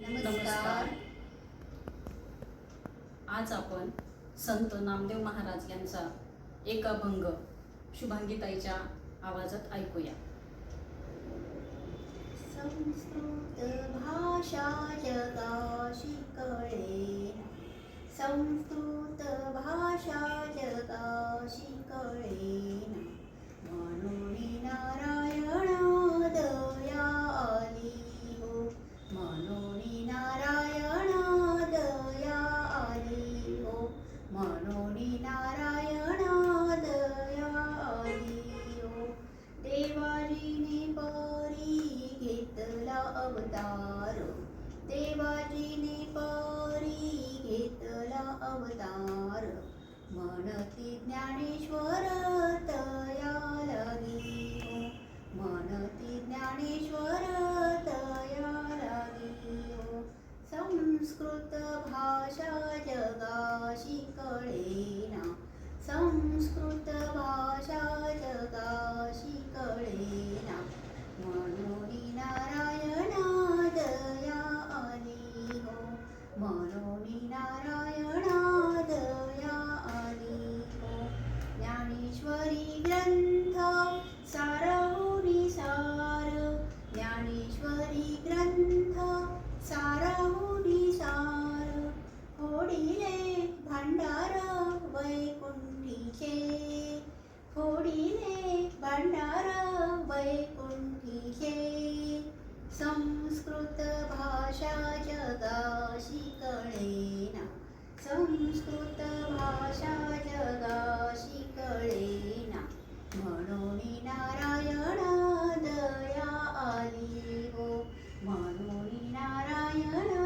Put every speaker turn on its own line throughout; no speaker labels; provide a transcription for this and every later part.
नमस्कार.
आज आपण संत नामदेव महाराज यांचा एक अभंग शुभांगीताईच्या आवाजात ऐकूया.
संस्कृत भाषा जगाशी कळेना संस्कृत भाषा जगाशी कळेना म्हणून नारायणा अवतार. देवाजीने परी घेतला अवतार. म्हणती ज्ञानेश्वर तया लागी म्हणती ज्ञानेश्वर ग्रंथ होडी सार होडीले भांडार वैकुंठीचे होडीले भांडार वैकुंठीचे संस्कृत भाषा जगाशी कळेना संस्कृत भाषा जगाशी शिकळे म्हणून नारायणा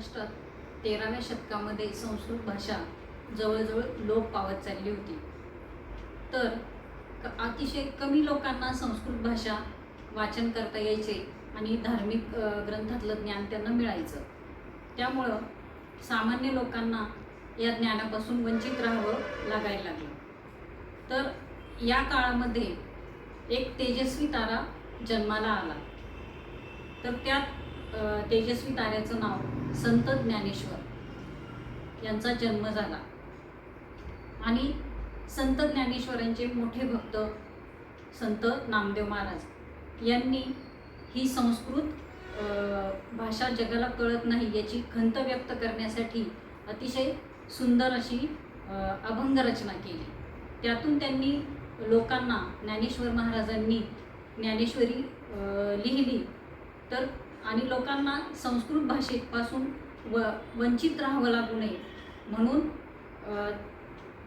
महाराष्ट्रात तेराव्या शतकामध्ये संस्कृत भाषा जवळजवळ लोप पावत चालली होती. तर अतिशय कमी लोकांना संस्कृत भाषा वाचन करता यायचे आणि धार्मिक ग्रंथातलं ज्ञान त्यांना मिळायचं. त्यामुळं सामान्य लोकांना या ज्ञानापासून वंचित राहावं लागायला लागलं. तर या काळामध्ये एक तेजस्वी तारा जन्माला आला. तर त्यात तेजस्वी ताऱ्याचं नाव संत ज्ञानेश्वर यांचा जन्म झाला. आणि संत ज्ञानेश्वरांचे मोठे भक्त संत नामदेव महाराज यांनी ही संस्कृत भाषा जगाला कळत नाही याची खंत व्यक्त करण्यासाठी अतिशय सुंदर अशी अभंग रचना केली. त्यातून त्यांनी लोकांना ज्ञानेश्वर महाराजांनी ज्ञानेश्वरी लिहिली. तर आणि लोकांना संस्कृत भाषेपासून व वंचित राहावं लागू नये. म्हणून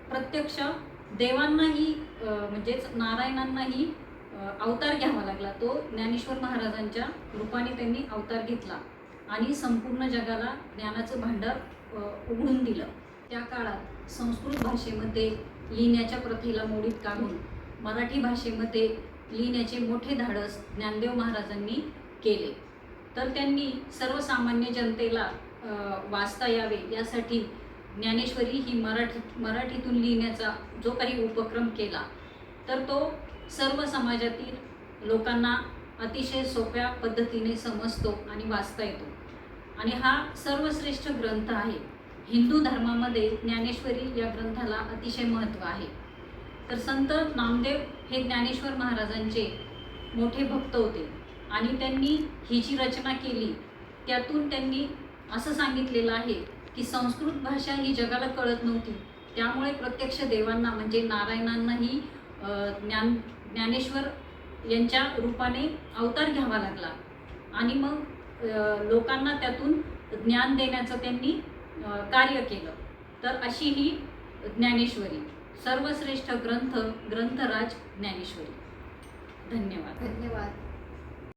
प्रत्यक्ष देवांनाही म्हणजेच नारायणांनाही अवतार घ्यावा लागला. तो ज्ञानेश्वर महाराजांच्या रूपाने त्यांनी अवतार घेतला आणि संपूर्ण जगाला ज्ञानाचं भांडार उघडून दिलं. त्या काळात संस्कृत भाषेमध्ये लिहिण्याच्या प्रथेला मोडीत काढून मराठी भाषेमध्ये लिहिण्याचे मोठे धाडस ज्ञानदेव महाराजांनी केले. तर त्यांनी सर्वसामान्य जनतेला वाचता यावे. यासाठी ज्ञानेश्वरी ही मराठी मराठीतून लिहिण्याचा जो काही उपक्रम केला तर तो सर्व समाजातील लोकांना अतिशय सोप्या पद्धतीने समजतो आणि वाचता येतो. आणि हा सर्वश्रेष्ठ ग्रंथ आहे. हिंदू धर्मामध्ये ज्ञानेश्वरी या ग्रंथाला अतिशय महत्त्व आहे. तर संत नामदेव हे ज्ञानेश्वर महाराजांचे मोठे भक्त होते. आणि त्यांनी ही जी रचना केली त्यातून त्यांनी असं सांगितलेलं आहे की संस्कृत भाषा ही जगाला कळत नव्हती. त्यामुळे प्रत्यक्ष देवांना म्हणजे नारायणांनाही ही ज्ञान ज्ञानेश्वर यांच्या रूपाने अवतार घ्यावा लागला. आणि मग लोकांना त्यातून ज्ञान देण्याचं त्यांनी कार्य केलं. तर अशी ही ज्ञानेश्वरी सर्वश्रेष्ठ ग्रंथ ग्रंथराज ज्ञानेश्वरी. धन्यवाद.
धन्यवाद.